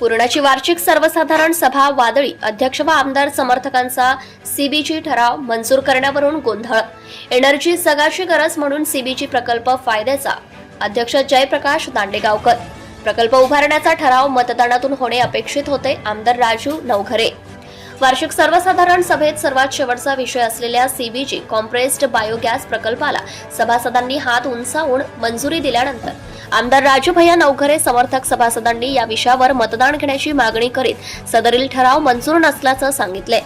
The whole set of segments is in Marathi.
पूर्णाची वार्षिक सर्वसाधारण सभा वादळी अध्यक्ष व आमदार समर्थकांचा सीबीची ठराव मंजूर करण्यावरून गोंधळ. एनर्जी सगाशी गरज म्हणून सीबीची प्रकल्प फायद्याचा. अध्यक्ष जयप्रकाश दांडेगावकर. प्रकल्प उभारण्याचा ठराव मतदानातून होणे अपेक्षित होते आमदार राजू नवघरे. वार्षिक सर्वसाधारण सभेत सर्वात शेवटचा विषय असलेल्या सीबीजी कॉम्प्रेस्ड बायोगॅस प्रकल्पाला सभासदांनी हात उंचावून मंजुरी दिल्यानंतर आमदार राजूभैया नवघरे समर्थक सभासदांनी या विषयावर मतदान घेण्याची मागणी करीत सदरील ठराव मंजूर नसल्याचं सांगितले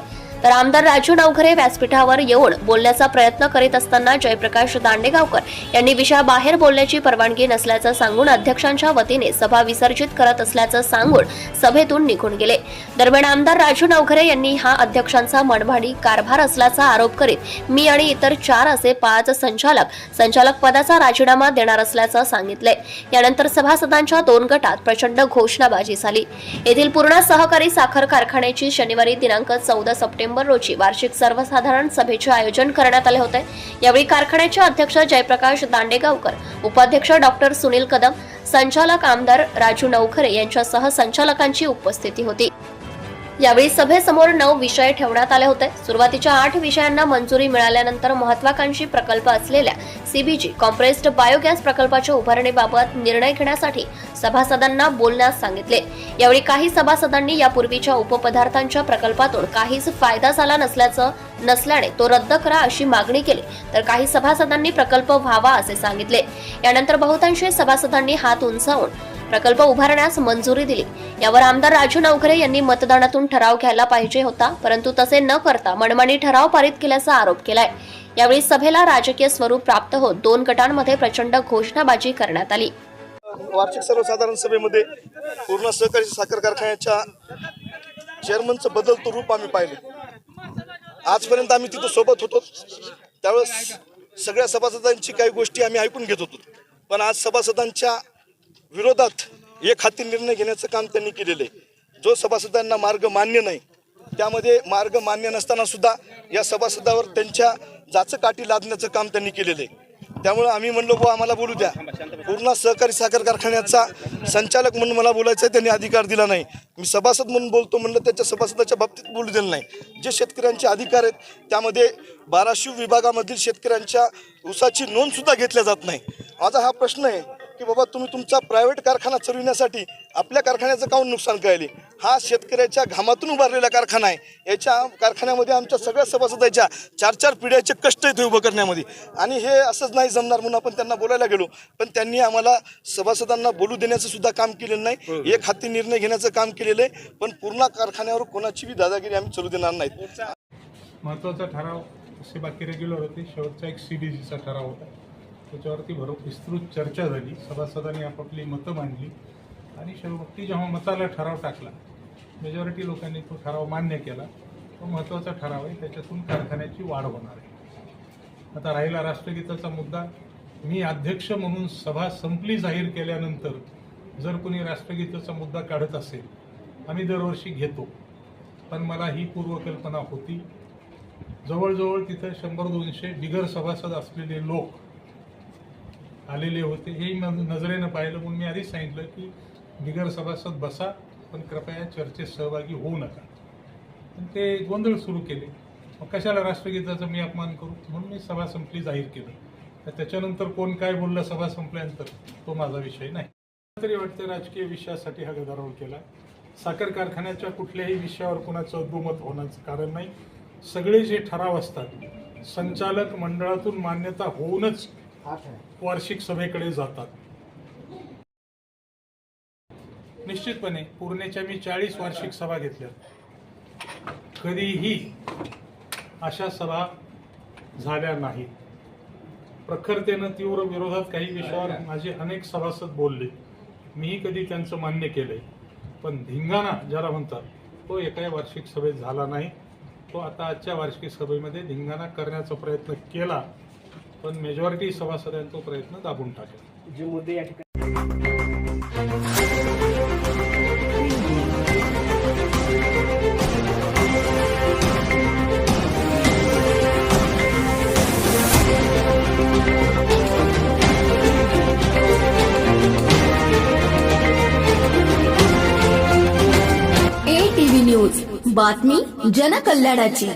तर आमदार राजू नवघरे व्यासपीठावर येऊन बोलण्याचा प्रयत्न करीत असताना जयप्रकाश दांडेगावकर यांनी विषयाबाहेर बोलण्याची परवानगी नसल्याचं सांगून अध्यक्षांच्या वतीने सभा विसर्जित करत असल्याचं सांगून सभेतून निघून गेले. दरम्यान आमदार राजू नवखरे यांनी हा अध्यक्षांचा मनभाडी कारभार असल्याचा आरोप करीत मी आणि इतर चार असे पाच संचालक संचालक पदाचा राजीनामा देणार असल्याचं सांगितले यानंतर सभासदांच्या दोन गटात प्रचंड घोषणाबाजी झाली. येथील पूर्ण सहकारी साखर कारखान्याची शनिवारी दिनांक चौदा सप्टेंबर रोजी वार्षिक सर्वसाधारण सभेचे आयोजन करण्यात आले होते. यावेळी कारखान्याचे अध्यक्ष जयप्रकाश दांडेगावकर उपाध्यक्ष डॉक्टर सुनील कदम संचालक आमदार राजू नवखरे यांच्यासह संचालकांची उपस्थिती होती. यावेळी सभेसमोर नऊ विषय ठेवण्यात आले होते. सुरुवातीच्या आठ विषयांना मंजुरी मिळाल्यानंतर महत्वाकांक्षी प्रकल्प असलेल्या सीबीजी कॉम्प्रेस्ड बायोगॅस प्रकल्पाच्या उभारणीबाबत निर्णय घेण्यासाठी सभासदांना बोलण्यास सांगितले. यावेळी काही सभासदांनी यापूर्वीच्या उपपदार्थांच्या प्रकल्पातून काहीच फायदा झाला नसल्याचं नसल्याने तो रद्द करा अशी मागणी केली. तर काही सभासदांनी प्रकल्प व्हावा असे सांगितले. यानंतर बहुतांशी सभासदांनी हात उंचावून प्रकल्प उभारण्यास मंजुरी दिली. यावर आमदार राजू नवखरे यांनी मतदानातून ठराव घ्यायला पाहिजे होता परंतु तसे न करता मनमानी ठराव पारित केल्याचा आरोप केलाय. यावेळी सभेला राजकीय स्वरूप प्राप्त होत दोन गटांमध्ये प्रचंड घोषणाबाजी करण्यात आली. वार्षिक सर्वसाधारण सभेमध्ये पूर्ण सहकारी साखर कारखान्याच्या चेअरमनचं बदलतं रूप आम्ही पाहिले. आजपर्यंत आम्ही तिथं सोबत होतो. त्यावेळेस सगळ्या सभासदांची काही गोष्टी आम्ही ऐकून घेत होतो. पण आज सभासदांच्या विरोधात एक हाती निर्णय घेण्याचं काम त्यांनी केलेलं आहे. जो सभासदांना मार्ग मान्य नाही त्यामध्ये मार्ग मान्य नसताना सुद्धा या सभासदावर त्यांच्या जाचं काठी लादण्याचं काम त्यांनी केलेलं आहे. त्यामुळे आम्ही म्हणलो बुवा आम्हाला बोलू द्या. पूर्ण सहकारी साखर कारखान्याचा संचालक म्हणून मला बोलायचं आहे त्यांनी अधिकार दिला नाही. मी सभासद म्हणून बोलतो म्हणलं त्याच्या सभासदाच्या बाबतीत बोलू दिलं नाही. जे शेतकऱ्यांचे अधिकार आहेत त्यामध्ये बाराशिव विभागामधील शेतकऱ्यांच्या ऊसाची नोंदसुद्धा घेतल्या जात नाही. माझा हा प्रश्न आहे की बाबा तुम्ही तुमचा प्रायव्हेट कारखाना चालविण्यासाठी आपल्या कारखान्याचं काऊन नुकसान करायले हा शेतकऱ्याच्या घामातून उभारलेला कारखाना आहे. याच्या कारखान्यामध्ये आमच्या सगळ्या सभासदाच्या चार चार पिढ्याचे कष्ट हे उभं करण्यामध्ये. आणि हे असंच नाही जमणार म्हणून आपण त्यांना बोलायला गेलो. पण त्यांनी आम्हाला सभासदांना बोलू देण्याचं सुद्धा काम केलेलं नाही. एक हाती निर्णय घेण्याचं काम केलेलं आहे. पण पूर्ण कारखान्यावर कोणाची बी दादागिरी आम्ही चालू देणार नाहीत. महत्त्वाचा ठराव बाकी रेग्युलर होते. शेवटचा एक सी डी जीचा ठराव होता. त्याच्यावरती भर विस्तृत चर्चा झाली. सभासदांनी आपापली मतं मांडली आणि शेवटी जेव्हा मताला ठराव टाकला मेजॉरिटी लोकांनी तो ठराव मान्य केला. तो महत्त्वाचा ठराव आहे. त्याच्यातून कारखान्याची वाढ होणार आहे. आता राहिला राष्ट्रगीताचा मुद्दा. मी अध्यक्ष म्हणून सभा संपली जाहीर केल्यानंतर जर कोणी राष्ट्रगीताचा मुद्दा काढत असेल आम्ही दरवर्षी घेतो. पण मला ही पूर्वकल्पना होती. जवळजवळ तिथं शंभर दोनशे बिगर सभासद असलेले लोक आलेले होते. हे नजरेनं पाहिलं म्हणून मी आधीच सांगितलं की बिगर सभासद बसा पण कृपया चर्चेत सहभागी होऊ नका. पण ते गोंधळ सुरू केले. मग कशाला राष्ट्रगीताचा मी अपमान करू? म्हणून मी सभा संपली जाहीर केलं. तर त्याच्यानंतर कोण काय बोललं सभा संपल्यानंतर तो माझा विषय नाही. मला तरी वाटतं राजकीय विषयासाठी हा गदारोळ केला. साखर कारखान्याच्या कुठल्याही विषयावर कुणाचं दुमत होण्याचं कारण नाही. सगळे जे ठराव असतात संचालक मंडळातून मान्यता होऊनच वार्षिक सभेकडे जातात. निश्चितपणे पूर्णेच्या मी चाळीस वार्षिक सभा घेतल्या. कधीही अशा सभा झाल्या नाहीत. प्रखरतेनं तीव्र विरोधात काही विषयावर माझे अनेक सभासद बोलले. मीही कधी त्यांचं मान्य केलंय. पण धिंगाणा ज्याला म्हणतात तो एकाही वार्षिक सभेत झाला नाही. तो आता आजच्या वार्षिक सभेमध्ये धिंगाणा करण्याचा प्रयत्न केला. पण मेजॉरिटी सभासदांनी तो प्रयत्न दाबून टाकला. जे मुद्दे या ठिकाणी टीव्ही न्यूज बातमी जनकल्याणाची.